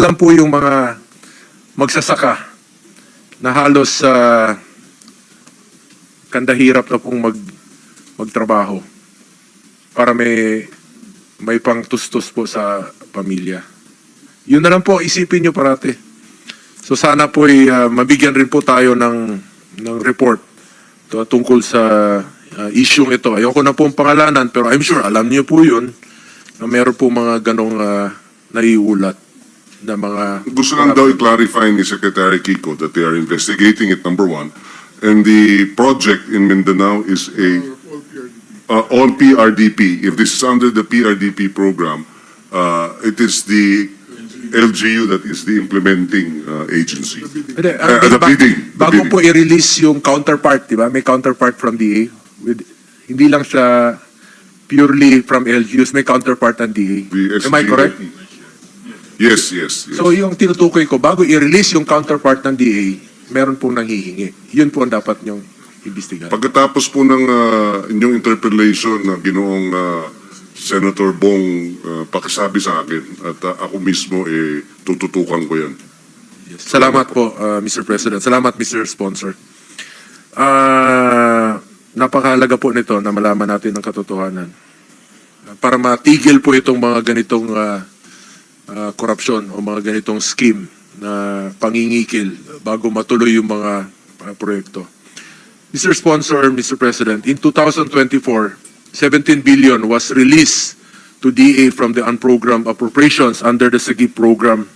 lang po yung mga magsasaka na halos sa kandahirap na pong mag, magtrabaho para may may pangtustos po sa pamilya. Yun na lang po, isipin nyo parate. So sana po ay ah, mabigyan rin po tayo ng, ng report to, tungkol sa uh, issue ito. Ayoko na pong pangalanan pero I'm sure alam niyo po yun na meron po mga ganong ah, naiulat na mga Gusto lang daw i-clarify ni Secretary Kiko that they are investigating it, number one. And the project in Mindanao is a, uh, all PRDP. If this is under the PRDP program, uh, it is the LGU that is the implementing uh, agency. Hindi, Uh, ang- the bidding, the Bago bidding. po i-release yung counterpart, di ba? May counterpart from DA. With, hindi lang siya purely from LGUs, may counterpart ng DA. The Am I correct? Yes, yes, yes. So yung tinutukoy ko, bago i-release yung counterpart ng DA, meron pong nanghihingi. Yun po ang dapat nyong imbestigahan. Pagkatapos po ng uh, inyong interpellation na ginoong uh, Senator Bong uh, pakisabi sa akin at uh, ako mismo eh tututukan ko yan. Salamat po, uh, Mr. President. Salamat, Mr. Sponsor. Ah, napakahalaga po nito na malaman natin ang katotohanan. Uh, Para matigil po itong mga ganitong ah, ah, korupsyon o mga ganitong scheme na pangingikil bago matuloy yung mga ah, proyekto. Mr. Sponsor, Mr. President, in 2024, 17 billion was released to DA from the unprogrammed appropriations under the SAGIP program.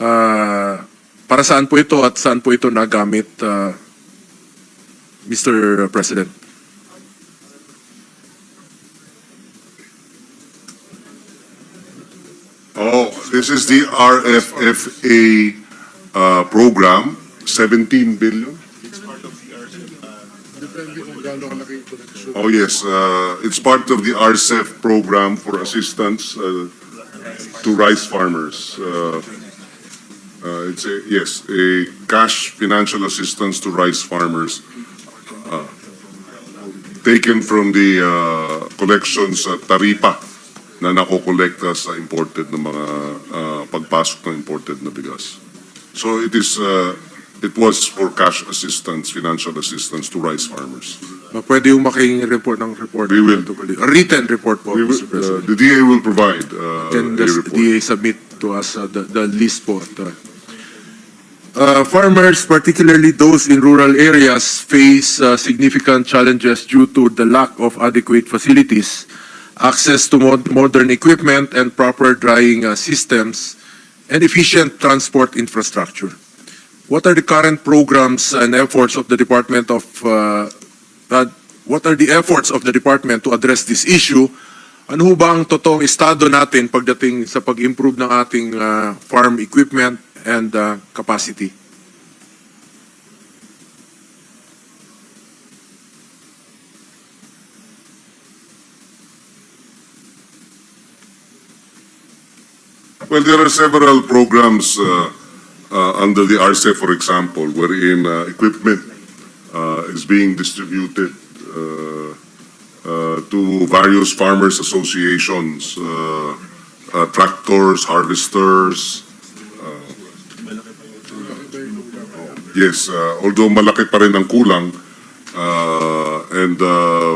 Ah, para saan po ito at saan po ito nagamit, ah, Mr. President? This is the RFFA uh, program, 17 billion? Oh, yes, uh, it's part of the RCEF program for assistance uh, to rice farmers. Uh, uh, It's a, yes, a cash financial assistance to rice farmers uh, taken from the uh, collections at Taripa na nakokolekta sa imported na mga uh, pagpasok ng imported na bigas. So it is, uh, it was for cash assistance, financial assistance to rice farmers. Uh, Pwede yung making report ng report. We will. A written report po, We will, Mr. uh, President. the DA will provide uh, a the report. DA submit to us uh, the, the list po. uh, Uh, farmers, particularly those in rural areas, face uh, significant challenges due to the lack of adequate facilities, access to mod- modern equipment and proper drying uh, systems, and efficient transport infrastructure. What are the current programs and efforts of the Department of, uh, uh, what are the efforts of the department to address this issue? Ano ba ang totoong estado natin pagdating sa pag-improve ng ating uh, farm equipment and uh, capacity? Well, there are several programs uh, uh, under the RCEF, for example, wherein uh, equipment uh, is being distributed uh, uh, to various farmers associations, uh, uh, tractors, harvesters. uh, Yes, uh, although malaki pa rin ang kulang uh, and uh,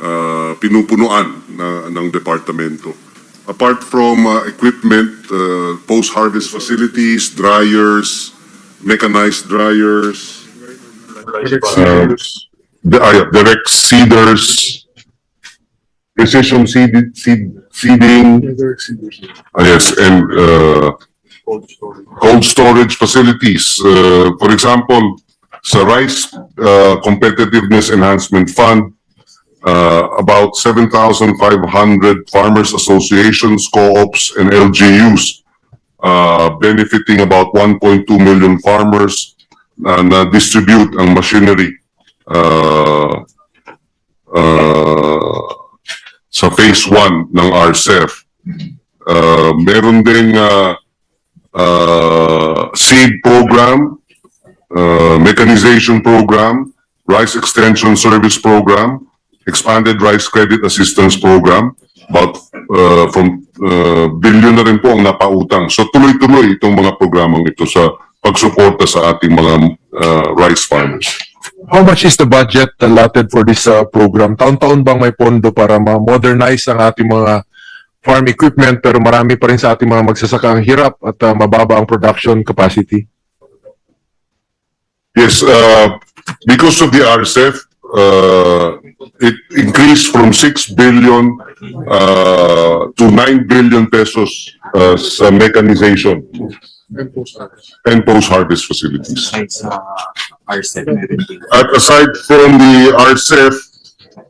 uh, pinupunuan na, ng departamento. Apart from uh, equipment, uh, post-harvest facilities, dryers, mechanized dryers, uh, the, direct seeders, precision seed, seed, seeding, uh, yes, and, uh, cold storage facilities. Uh, for example, sa Rice, uh, Competitiveness Enhancement Fund, uh, about 7,500 farmers associations, co-ops, and LGUs, uh, benefiting about 1.2 million farmers, uh, na distribute ang machinery uh, uh, sa phase 1 ng RCEF. Uh, meron ding uh, uh, seed program, uh, mechanization program, rice extension service program, expanded rice credit assistance program, about uh, from uh, billion na rin po ang napautang. So tuloy-tuloy itong mga programang ito sa pagsuporta sa ating mga uh, rice farmers. How much is the budget allotted for this uh, program? Taon-taon bang may pondo para ma-modernize ang ating mga farm equipment pero marami pa rin sa ating mga magsasaka ang hirap at uh, mababa ang production capacity? Yes, uh, because of the RCEF, uh, it increased from 6 billion uh, to 9 billion pesos uh, mechanization and post-harvest facilities. sa RCEP meron din. At aside from the RCEF,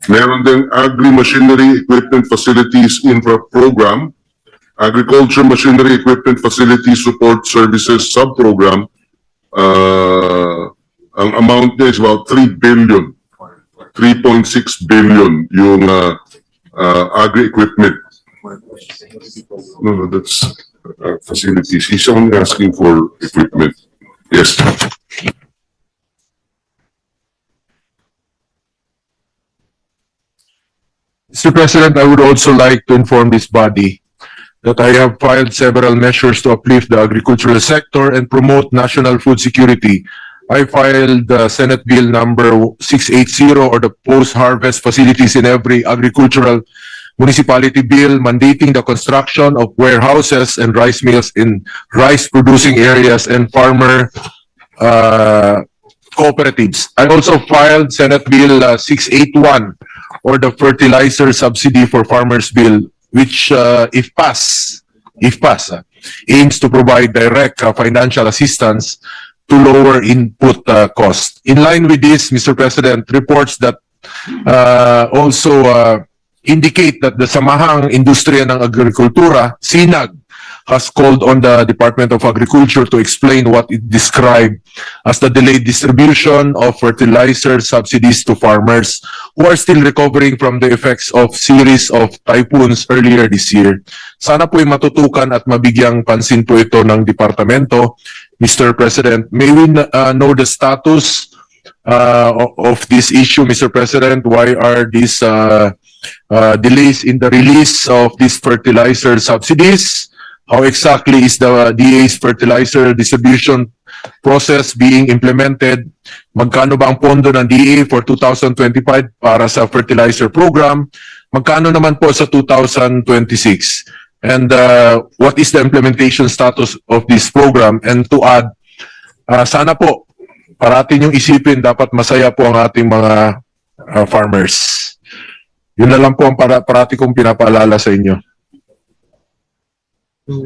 meron din Agri-Machinery Equipment Facilities Infra Program, Agriculture Machinery Equipment Facility Support Services Sub-Program. Uh, ang amount niya is about 3 billion, 3.6 billion yung uh, uh, agri-equipment. No, no, that's uh, facilities. He's only asking for equipment. Yes. Mr. President, I would also like to inform this body that I have filed several measures to uplift the agricultural sector and promote national food security. I filed Senate Bill number 680 or the post-harvest facilities in every agricultural municipality bill mandating the construction of warehouses and rice mills in rice-producing areas and farmer uh, cooperatives. I also filed Senate Bill uh, 681 or the fertilizer subsidy for farmers bill, which, uh, if passed, if passed, uh, aims to provide direct uh, financial assistance to lower input uh, cost. In line with this, Mr. President, reports that uh, also uh, indicate that the Samahang Industriya ng Agrikultura, SINAG, has called on the Department of Agriculture to explain what it described as the delayed distribution of fertilizer subsidies to farmers who are still recovering from the effects of series of typhoons earlier this year. Sana po'y matutukan at mabigyang pansin po ito ng departamento. Mr. President, may we uh, know the status uh, of this issue, Mr. President? Why are these uh, uh, delays in the release of these fertilizer subsidies? How exactly is the DA's fertilizer distribution process being implemented? Magkano ba ang pondo ng DA for 2025 para sa fertilizer program? Magkano naman po sa 2026? And uh, what is the implementation status of this program? And to add, uh, sana po, parati niyong isipin, dapat masaya po ang ating mga uh, farmers. Yun na lang po ang para, parati kong pinapaalala sa inyo.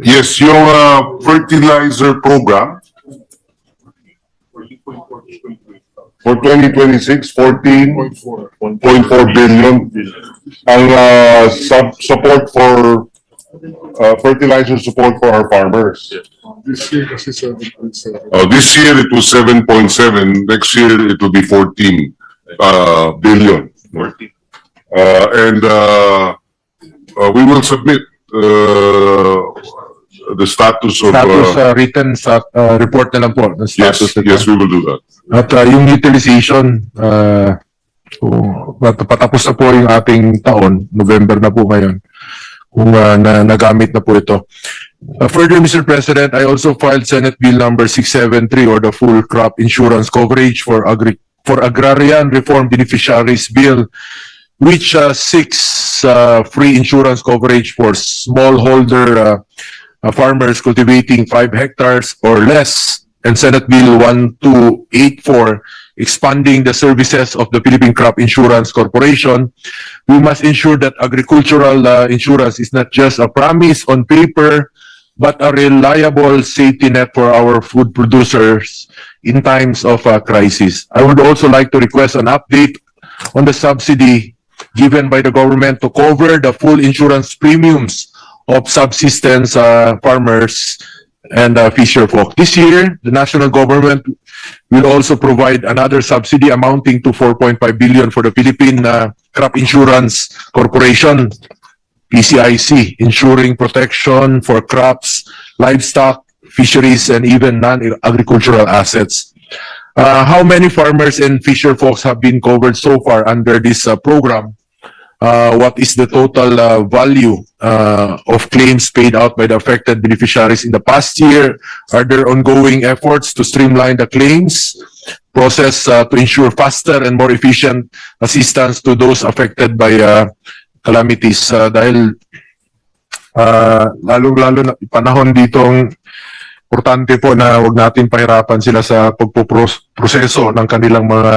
Yes, yung uh, fertilizer program for 2026, 14.4 billion. Ang uh, sub support for uh, fertilizer support for our farmers. This year kasi seven point seven. Uh, this year it was 7.7, next year it will be 14 uh, billion. Uh, and uh, uh, we will submit uh, the status of Status uh, uh, written sa uh, report na lang po. ng yes, status nito. yes, we will do that. At uh, yung utilization, uh, kung pat- patapos na po yung ating taon, November na po ngayon, kung uh, na, nagamit na po ito. Uh, further, Mr. President, I also filed Senate Bill number 673 or the full crop insurance coverage for agri for agrarian reform beneficiaries bill which uh, seeks uh, free insurance coverage for smallholder uh, uh, farmers cultivating 5 hectares or less and Senate Bill 1284 expanding the services of the Philippine Crop Insurance Corporation, we must ensure that agricultural uh, insurance is not just a promise on paper, but a reliable safety net for our food producers in times of uh, crisis. I would also like to request an update on the subsidy given by the government to cover the full insurance premiums of subsistence uh, farmers and uh, fisher folk. This year, the national government will also provide another subsidy amounting to 4.5 billion for the Philippine uh, Crop Insurance Corporation, PCIC, ensuring protection for crops, livestock, fisheries, and even non-agricultural assets. Uh, how many farmers and fisher folks have been covered so far under this uh, program? Uh, what is the total uh, value uh, of claims paid out by the affected beneficiaries in the past year? Are there ongoing efforts to streamline the claims process uh, to ensure faster and more efficient assistance to those affected by uh, calamities? Uh, dahil uh, lalong-lalo na panahon ditong importante po na wag natin pahirapan sila sa pagpoproseso ng kanilang mga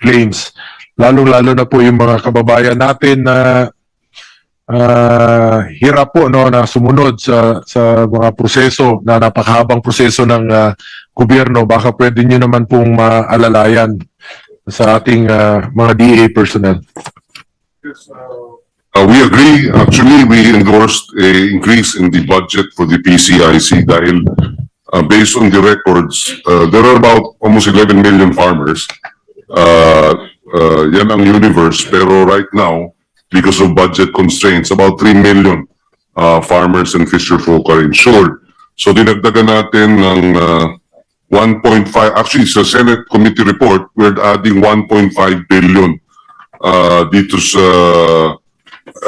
claims. Lalong-lalo na po yung mga kababayan natin na ah, hirap po no na sumunod sa sa mga proseso na napakahabang proseso ng ah, gobyerno baka pwede niyo naman pong maalalayan sa ating ah, mga DA personnel. Uh, we agree, actually, we endorsed a increase in the budget for the PCIC dahil uh, based on the records, uh, there are about almost 11 million farmers. Uh, uh, yan ang universe, pero right now, because of budget constraints, about 3 million uh, farmers and fisher folk are insured. So dinagdagan natin ng uh, 1.5, actually sa Senate Committee report, we're adding 1.5 billion uh, dito sa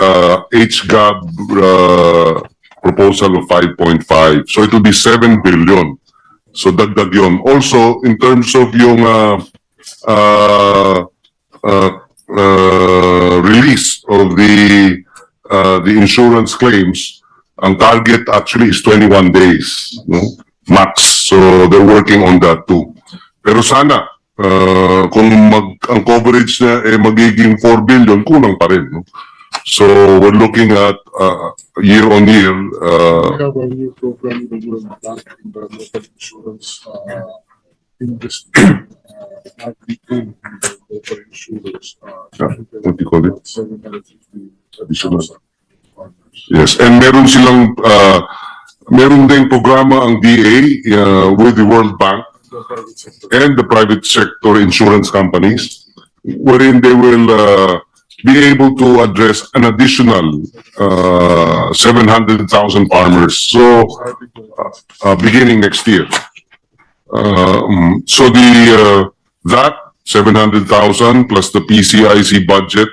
uh, HGAB uh, proposal of 5.5. So it will be 7 billion. So dagdag yun. Also, in terms of yung uh, uh, release of the uh, the insurance claims, ang target actually is 21 days, no? Max. So they're working on that too. Pero sana, uh, kung mag, ang coverage na eh, magiging 4 billion, kulang pa rin. No? So we're looking at uh, year on year, uh, We have a new program in the insurance uh. Agri-food and the local insurers. uh, what do you call it? 750 Additional. Yes, and meron silang, uh, meron din programa ang DA uh, with the World Bank and the private sector insurance companies wherein they will uh, be able to address an additional uh, 700,000 farmers. So, uh, beginning next year. Um, so the, uh, that 700,000 plus the PCIC budget,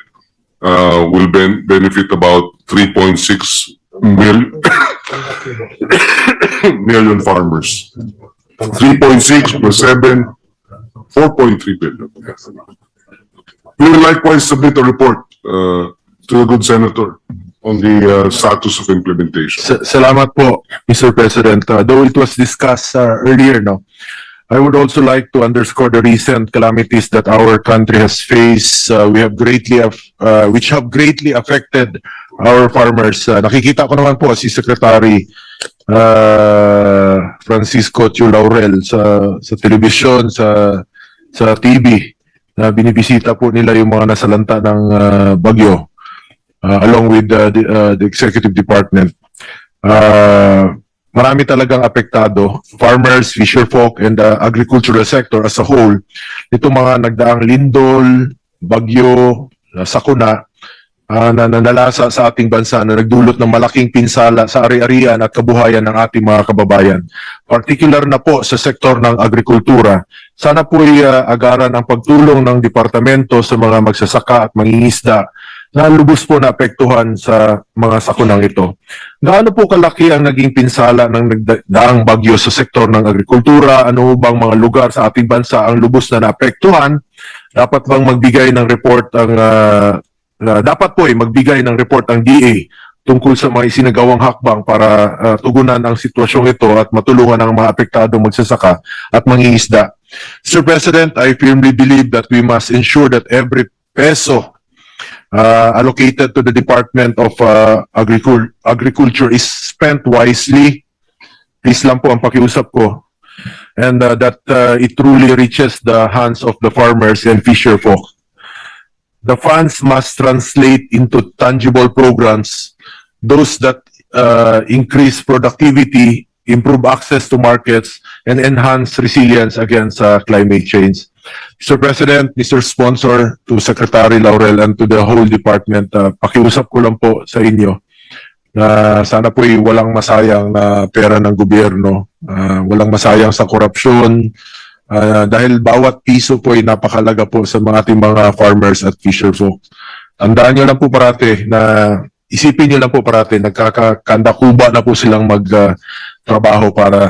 uh, will ben- benefit about 3.6 mil- million farmers. 3.6 plus 7, 4.3 billion. We will likewise submit a report, uh, to the good senator on the, uh, status of implementation. Sa- Salamat po, Mr. President. Uh, though it was discussed uh, earlier, no, I would also like to underscore the recent calamities that our country has faced. Uh, we have greatly, uh, which have greatly affected our farmers. Uh, nakikita ko naman po si Secretary uh, Francisco Chu Laurel sa sa telebisyon, sa sa TV na binibisita po nila yung mga nasalanta ng uh, bagyo uh, along with uh, the, uh, the executive department. Uh, marami talagang apektado, farmers, fisherfolk, and the agricultural sector as a whole. Ito mga nagdaang lindol, bagyo, uh, sakuna, uh, na nanalasa sa ating bansa na nagdulot ng malaking pinsala sa ari-arian at kabuhayan ng ating mga kababayan. Particular na po sa sektor ng agrikultura, sana po ay uh, agaran ang pagtulong ng departamento sa mga magsasaka at mangingisda na lubos po naapektuhan sa mga sakunang ito. Gaano po kalaki ang naging pinsala ng nagdaang bagyo sa sektor ng agrikultura? Ano bang mga lugar sa ating bansa ang lubos na naapektuhan? Dapat bang magbigay ng report ang ah, na dapat po ay magbigay ng report ang DA tungkol sa mga isinagawang hakbang para ah, tugunan ang sitwasyong ito at matulungan ang mga apektadong magsasaka at mangingisda. Mr. President, I firmly believe that we must ensure that every peso uh, allocated to the Department of uh, Agricul- Agriculture is spent wisely. Please lang po ang pakiusap ko. And uh, that uh, it truly reaches the hands of the farmers and fisher folk. The funds must translate into tangible programs, those that uh, increase productivity, improve access to markets, and enhance resilience against uh, climate change. Mr. President, Mr. Sponsor, to Secretary Laurel and to the whole department, uh, pakiusap ko lang po sa inyo na sana po walang masayang na pera ng gobyerno, ah, walang masayang sa korupsyon, ah, dahil bawat piso po ay napakalaga po sa mga ating mga farmers at fisher folks. Andaan nyo lang po parati na isipin nyo lang po parati, nagkakanda kuba na po silang mag ah, trabaho para